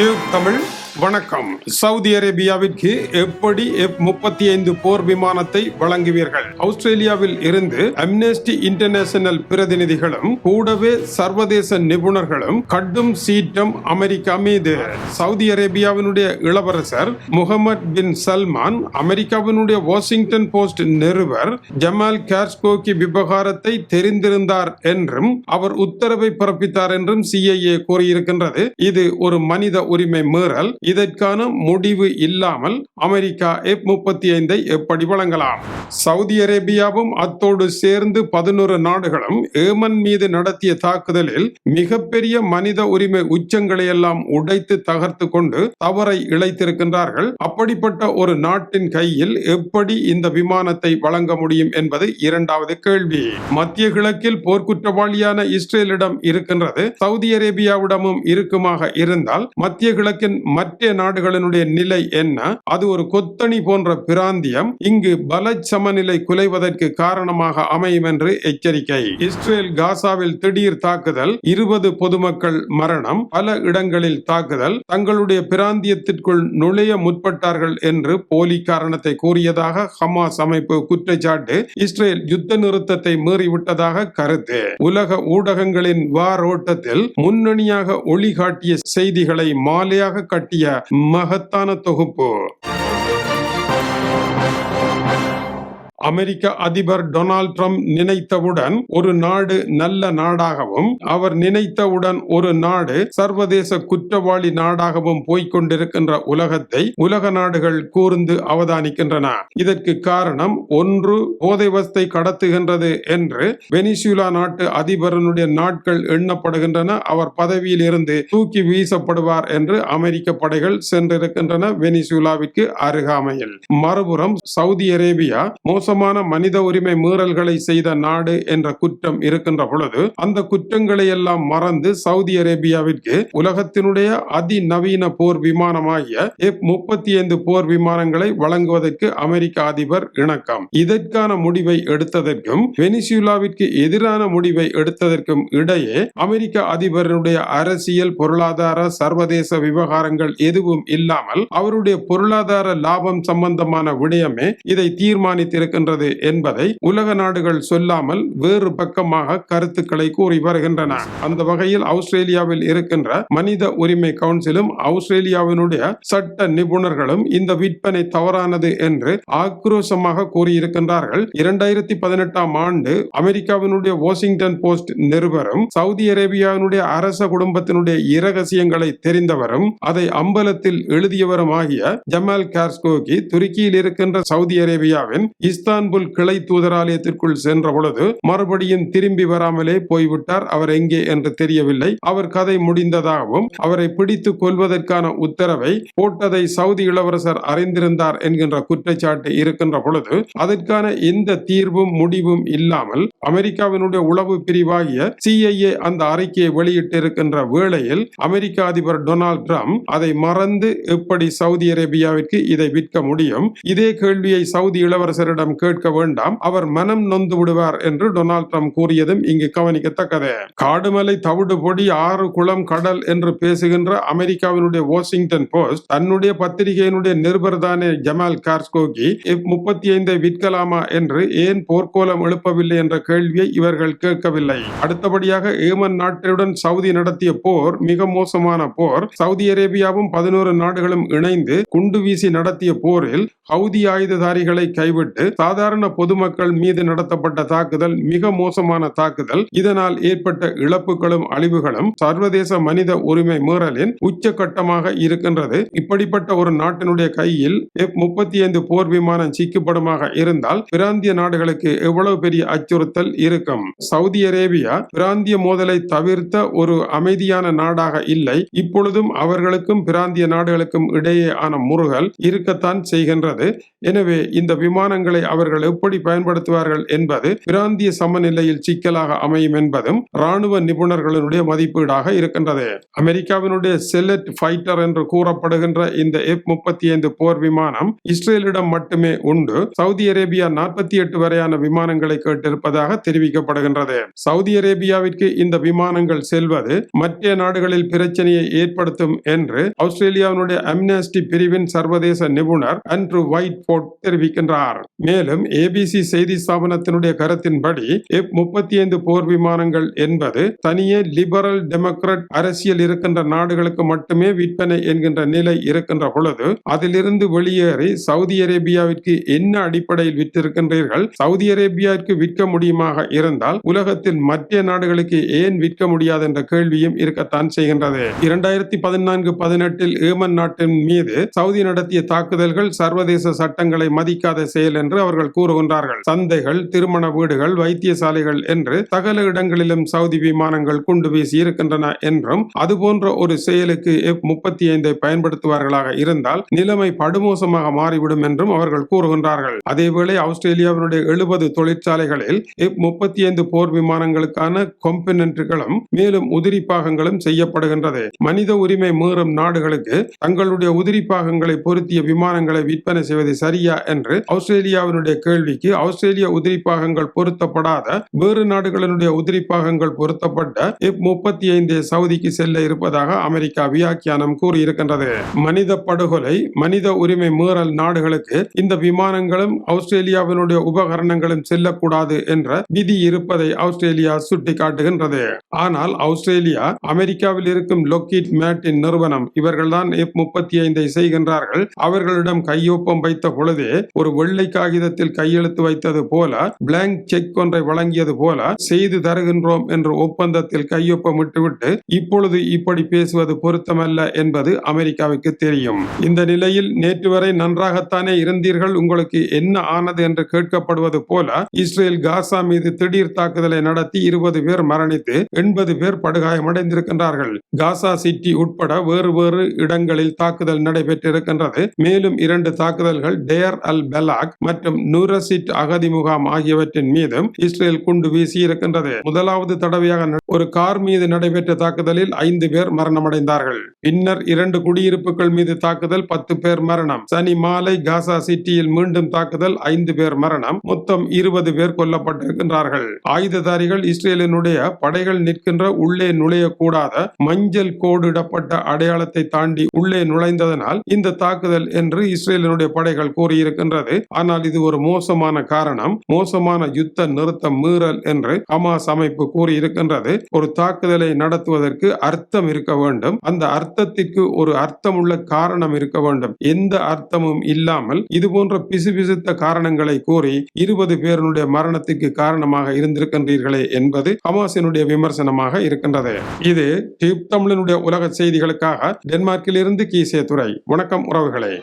YouTube Tamil. வணக்கம். Saudi அரேபியாவிற்கு எப்படி முப்பத்தி ஐந்து போர் விமானத்தை வழங்குவீர்கள்? ஆஸ்திரேலியாவில் இருந்து அம்னெஸ்டி இன்டர்நேஷனல் பிரதிநிதிகளும் கூடவே சர்வதேச நிபுணர்களும் கடும் சீற்றம் அமெரிக்கா மீது. சவுதி அரேபியாவினுடைய இளவரசர் முகமது பின் சல்மான் அமெரிக்காவினுடைய வாஷிங்டன் போஸ்ட் நிறுவர் ஜமால் கார்ஸ்கோகி விவகாரத்தை தெரிந்திருந்தார் என்றும் அவர் உத்தரவை பிறப்பித்தார் என்றும் சிஐஏ கூறியிருக்கின்றது. இது ஒரு மனித உரிமை மீறல். இதற்கான முடிவு இல்லாமல் அமெரிக்கா எஃப் முப்பத்தி ஐந்தை எப்படி வழங்கலாம்? சவுதி அரேபியாவும் அத்தோடு சேர்ந்து பதினோரு நாடுகளும் ஏமன் மீது நடத்திய தாக்குதலில் மிகப்பெரிய மனித உரிமை உச்சங்களை எல்லாம் உடைத்து தகர்த்து கொண்டு தவறை இழைத்திருக்கின்றார்கள். அப்படிப்பட்ட ஒரு நாட்டின் கையில் எப்படி இந்த விமானத்தை வழங்க முடியும் என்பது இரண்டாவது கேள்வி. மத்திய கிழக்கில் போர்க்குற்றவாளியான இஸ்ரேலிடம் இருக்கின்றது. சவுதி அரேபியாவிடமும் இருக்குமாக இருந்தால் மத்திய கிழக்கின் மற்ற நாடுகளினுடைய நிலை என்ன? அது ஒரு கொத்தணி போன்ற பிராந்தியம். இங்கு பல சமநிலை குலைவதற்கு காரணமாக அமையும் என்று எச்சரிக்கை. இஸ்ரேல் காசாவில் திடீர் தாக்குதல் இருபது பொதுமக்கள் மரணம் பல இடங்களில் தாக்குதல் தங்களுடைய பிராந்தியத்திற்குள் நுழைய முற்பட்டார்கள் என்று போலி காரணத்தை கூறியதாக ஹமாஸ் அமைப்பு குற்றச்சாட்டு. இஸ்ரேல் யுத்த நிறுத்தத்தை மீறிவிட்டதாக கருத்து. உலக ஊடகங்களின் வாரோட்டத்தில் முன்னணியாக ஒளி காட்டிய செய்திகளை மாலையாக கட்டிய மகத்தான தொகுப்பு அமெரிக்க அதிபர் டொனால்ட் ட்ரம்ப் நினைத்தவுடன் ஒரு நாடு நல்ல நாடாகவும் அவர் நினைத்தவுடன் ஒரு நாடு சர்வதேச குற்றவாளி நாடாகவும் போய்கொண்டிருக்கின்ற உலகத்தை உலக நாடுகள் கூர்ந்து அவதானிக்கின்றன. இதற்கு காரணம் ஒன்று போதை வஸ்தை கடத்துகின்றது என்று வெனிசுலா நாட்டு அதிபரனுடைய நாட்கள் எண்ணப்படுகின்றன. அவர் பதவியில் இருந்து தூக்கி வீசப்படுவார் என்று அமெரிக்க படைகள் சென்றிருக்கின்றன வெனிசுலாவிற்கு அருகாமையில். மறுபுறம் சவுதி அரேபியா மோசமான மனித உரிமை மீறல்களை செய்த நாடு என்ற குற்றம் இருக்கின்ற பொழுது அந்த குற்றங்களை எல்லாம் மறந்து சவுதி அரேபியாவிற்கு உலகத்தினுடைய அதிநவீன போர் விமானமாகிய எஃப் முப்பத்தி ஐந்து போர் விமானங்களை வழங்குவதற்கு அமெரிக்க அதிபர் இணக்கம். இதற்கான முடிவை எடுத்ததற்கும் வெனிசுலாவிற்கு எதிரான முடிவை எடுத்ததற்கும் இடையே அமெரிக்க அதிபருடைய அரசியல் பொருளாதார சர்வதேச விவகாரங்கள் எதுவும் இல்லாமல் அவருடைய பொருளாதார லாபம் சம்பந்தமான விடயமே இதை இருக்கின்றது என்பதை உலக நாடுகள் சொல்லாமல் வேறு பக்கமாக கருத்துக்களை கூறி வருகின்றன. அந்த வகையில் ஆஸ்திரேலியாவில் இருக்கின்ற மனித உரிமை கவுன்சிலும் ஆஸ்திரேலியாவினுடைய சட்ட நிபுணர்களும் இந்த விற்பனை தவறானது என்று ஆக்ரோஷமாக கூறியிருக்கின்றார்கள். இரண்டாயிரத்தி பதினெட்டாம் ஆண்டு அமெரிக்காவினுடைய வாஷிங்டன் போஸ்ட் நிருபரும் சவுதி அரேபியாவினுடைய அரச குடும்பத்தினுடைய இரகசியங்களை தெரிந்தவரும் அதை அம்பலத்தில் எழுதியவரும் ஆகிய ஜமால் கார்ஸ்கோகி துருக்கியில் இருக்கின்ற சவுதி அரேபியாவின் இஸ்தான்புல் கிளை தூதராலயத்திற்குள் சென்ற பொழுது மறுபடியும் திரும்பி வராமலே போய்விட்டார். அவர் எங்கே என்று தெரியவில்லை. அவர் கதை முடிந்ததாகவும் அவரை பிடித்து கொள்வதற்கான உத்தரவை போட்டதை சவுதி இளவரசர் அறிந்திருந்தார் என்கின்ற குற்றச்சாட்டு இருக்கின்ற பொழுது அதற்கான எந்த தீர்வும் முடிவும் இல்லாமல் அமெரிக்காவினுடைய உளவு பிரிவாகிய சிஐஏ அந்த அறிக்கையை வெளியிட்டிருக்கின்ற வேளையில் அமெரிக்க அதிபர் டொனால்ட் ட்ரம்ப் அதை மறந்து எப்படி சவுதி அரேபியாவிற்கு இதை விற்க முடியும்? இதே கேள்வியை சவுதி இளவரசரிடம் கேட்க வேண்டாம். அவர் மனம் நொந்து விடுவார் என்று டொனால்ட் ட்ரம்ப் கூறியதும் இங்கு கவனிக்கத்தக்கது. காடுமலை தவிடு பொடி ஆறு குளம் கடல் என்று பேசுகின்ற அமெரிக்காவினுடைய வாஷிங்டன் போஸ்ட் தன்னுடைய பத்திரிகையினுடைய நிருபர் தானே ஜமால் கார்ஸ்கோகி முப்பத்தி ஐந்தை விற்கலாமா என்று ஏன் போர்க்கோலம் எழுப்பவில்லை என்ற கேள்வியை இவர்கள் கேட்கவில்லை. அடுத்தபடியாக ஏமன் நாட்டுடன் சவுதி நடத்திய போர் மிக மோசமான போர். சவுதி அரேபியாவும் பதினோரு நாடுகளும் இணைந்து குண்டு வீசி நடத்திய போரில் ஹவுதி ஆயுததாரிகளை கைவிட்டு சாதாரண பொதுமக்கள் மீது நடத்தப்பட்ட தாக்குதல் மிக மோசமான தாக்குதல். இதனால் ஏற்பட்ட இழப்புகளும் அழிவுகளும் சர்வதேச மனித உரிமை மீறலின் உச்சகட்டமாக இருக்கின்றது. இப்படிப்பட்ட ஒரு நாட்டினுடைய கையில் எஃப் முப்பத்தி ஐந்து போர் விமானம் சிக்கப்படுமாக இருந்தால் பிராந்திய நாடுகளுக்கு எவ்வளவு பெரிய அச்சுறுத்தல் இருக்கும்? சவுதி அரேபியா பிராந்திய மோதலை தவிர்த்த ஒரு அமைதியான நாடாக இல்லை. இப்பொழுதும் அவர்களுக்கும் பிராந்திய நாடுகளுக்கும் இடையே ஆன முருகல் இருக்கத்தான் செய்கின்றது. எனவே இந்த விமானங்களை அவர்கள் எப்படி பயன்படுத்துவார்கள் என்பது பிராந்திய சமநிலையில் சிக்கலாக அமையும் என்பதும் ராணுவ நிபுணர்களுடைய மதிப்பீடாக இருக்கின்றது. அமெரிக்காவினுடைய செல்லட் ஃபைட்டர் என்று கூறப்படுகின்ற இந்த எஃப் முப்பத்தி ஐந்து போர் விமானம் இஸ்ரேலிடம் மட்டுமே உண்டு. சவுதி அரேபியா நாற்பத்தி எட்டு வரையான விமானங்களை கேட்டிருப்பதாக தெரிவிக்கப்படுகின்றது. சவுதி அரேபியாவிற்கு இந்த விமானங்கள் செல்வது மற்ற நாடுகளில் பிரச்சனையை ஏற்படுத்தும் என்று ஆஸ்திரேலியாவினுடைய அம்னாஸ்டி பிரிவின் சர்வதேச நிபுணர் அண்ட்ரூ ஒயிட் போர்ட் தெரிவிக்கின்றார் மேலும் ஏபிசி செய்தி ஸ்தாபனத்தினுடைய கருத்தின்படி எஃப் முப்பத்தி ஐந்து போர் விமானங்கள் என்பது தனியே லிபரல் டெமோக்ராட் அரசியல் இருக்கின்ற நாடுகளுக்கு மட்டுமே விற்பனை என்கின்ற நிலை இருக்கின்ற பொழுது அதிலிருந்து வெளியேறி சவுதி அரேபியாவிற்கு என்ன அடிப்படையில் விற்றிருக்கின்றீர்கள்? சவுதி அரேபியாவிற்கு விற்க முடியுமாக இருந்தால் உலகத்தில் மற்ற நாடுகளுக்கு ஏன் விற்க முடியாது என்ற கேள்வியும் இருக்கத்தான் செய்கின்றது. இரண்டாயிரத்தி பதினான்கு பதினெட்டில் ஏமன் நாட்டின் மீது சவுதி நடத்திய தாக்குதல்கள் சர்வதேச சட்டங்களை மதிக்காத செயல் என்று அவர்கள் கூறுகின்றார்கள். சந்தைகள் திருமண வீடுகள் வைத்தியசாலைகள் என்று சகல இடங்களிலும் சவுதி விமானங்கள் குண்டு வீசி இருக்கின்றன என்றும் அதுபோன்ற ஒரு செயலுக்கு எஃப் முப்பத்தி ஐந்தை பயன்படுத்துவார்களாக இருந்தால் நிலைமை படுமோசமாக மாறிவிடும் என்றும் அவர்கள் கூறுகின்றார்கள். அதேவேளை ஆஸ்திரேலியாவினுடைய எழுபது தொழிற்சாலைகளில் எஃப் முப்பத்தி ஐந்து போர் விமானங்களுக்கான கொம்பனன்ட்களும் மேலும் உதிரி பாகங்களும் செய்யப்படுகின்றது. மனித உரிமை மீறும் நாடுகளுக்கு தங்களுடைய உதிரி பாகங்களை பொருத்திய விமானங்களை விற்பனை செய்வது சரியா என்று ஆஸ்திரேலியாவினுடைய கேள்விக்கு ஆஸ்திரேலிய உதிரி பாகங்கள் பொருத்தப்படாத வேறு நாடுகளினுடைய உதிரி பாகங்கள் பொருத்தப்பட்ட எஃப் முப்பத்தி ஐந்து சவுதிக்கு செல்ல இருப்பதாக அமெரிக்கா வியாக்கியானம் கூறியிருக்கின்றது. மனித படுகொலை மனித உரிமை மீறல் நாடுகளுக்கு இந்த விமானங்களும் ஆஸ்திரேலியாவினுடைய உபகரணங்களும் செல்லக்கூடாது என்ற விதி இருப்பதை ஆஸ்திரேலியா சுட்டிக்காட்டுகின்றது. ஆனால் ஆஸ்திரேலியா அமெரிக்காவில் இருக்கும் லொக்கீட் மேட்டின் நிறுவனம் இவர்கள்தான் முப்பத்தி ஐந்தை செய்கின்றார்கள். அவர்களிடம் கையொப்பம் வைத்த பொழுதே ஒரு வெள்ளை காகிதத்தில் கையெழுத்து வைத்தது போல பிளாங்க் செக் ஒன்றை வழங்கியது போல செய்து தருகின்றோம் என்ற ஒப்பந்தத்தில் கையொப்பமிட்டுவிட்டு இப்பொழுது இப்படி பேசுவது பொருத்தமல்ல என்பது அமெரிக்காவுக்கு தெரியும். இந்த நிலையில் நேற்று வரை நன்றாகத்தானே இருந்தீர்கள் உங்களுக்கு என்ன ஆனது என்று கேட்கப்படுவது போல இஸ்ரேல் காசா மீது திடீர் தாக்குதலை நடத்தி இருபது பேர் மரணித்து எண்பது பேர் படுகாயமடைந்திருக்கின்றார்கள். காசா சிட்டி உட்பட வேறு வேறு இடங்களில் தாக்குதல் நடைபெற்றிருக்கின்றது. மேலும் இரண்டு தாக்குதல்கள் டேர் அல் பெலாக் மற்றும் நூரசிட் அகதி முகாம் ஆகியவற்றின் மீதும் இஸ்ரேல் குண்டு வீசியிருக்கின்றது. முதலாவது தடவையாக ஒரு கார் மீது நடைபெற்ற தாக்குதலில் ஐந்து பேர் மரணமடைந்தார்கள். பின்னர் இரண்டு குடியிருப்புகள் மீது தாக்குதல் பத்து பேர் மரணம். சனி மாலை காசா சிட்டியில் மீண்டும் தாக்குதல் ஐந்து பேர் மரணம். மொத்தம் இருபது பேர் கொல்லப்பட்டிருக்கின்றார்கள். ஆயுததாரிகள் இஸ்ரேலினுடைய படைகள் நிற்கின்ற உள்ளே நுழையக்கூடாத மஞ்சள் கோடிடப்பட்ட அடையாளத்தை தாண்டி உள்ளே நுழைந்ததனால் இந்த தாக்குதல் என்று இஸ்ரேலினுடைய படைகள் கூறியிருக்கின்றது. ஆனால் இது ஒரு மோசமான காரணம். மோசமான யுத்த நிறுத்த மீறல் என்று ஹமாஸ் அமைப்பு கூறியிருக்கின்றது. ஒரு தாக்குதலை நடத்துவதற்கு அர்த்தம் இருக்க வேண்டும். அந்த அர்த்தத்திற்கு ஒரு அர்த்தமுள்ள காரணம் இருக்க வேண்டும். எந்த அர்த்தமும் இல்லாமல் இது போன்ற பிசுபிசுத்த காரணங்களை கூறி இருபது பேருடைய மரணத்திற்கு காரணமாக இருந்திருக்கின்றீர்களே என்பது ஹமாஸினுடைய விமர்சனமாக இருக்கின்றது. இது டியூப் தமிழனுடைய உலக செய்திகளுக்காக டென்மார்க்கிலிருந்து கீசே துறை வணக்கம் உறவுகளே.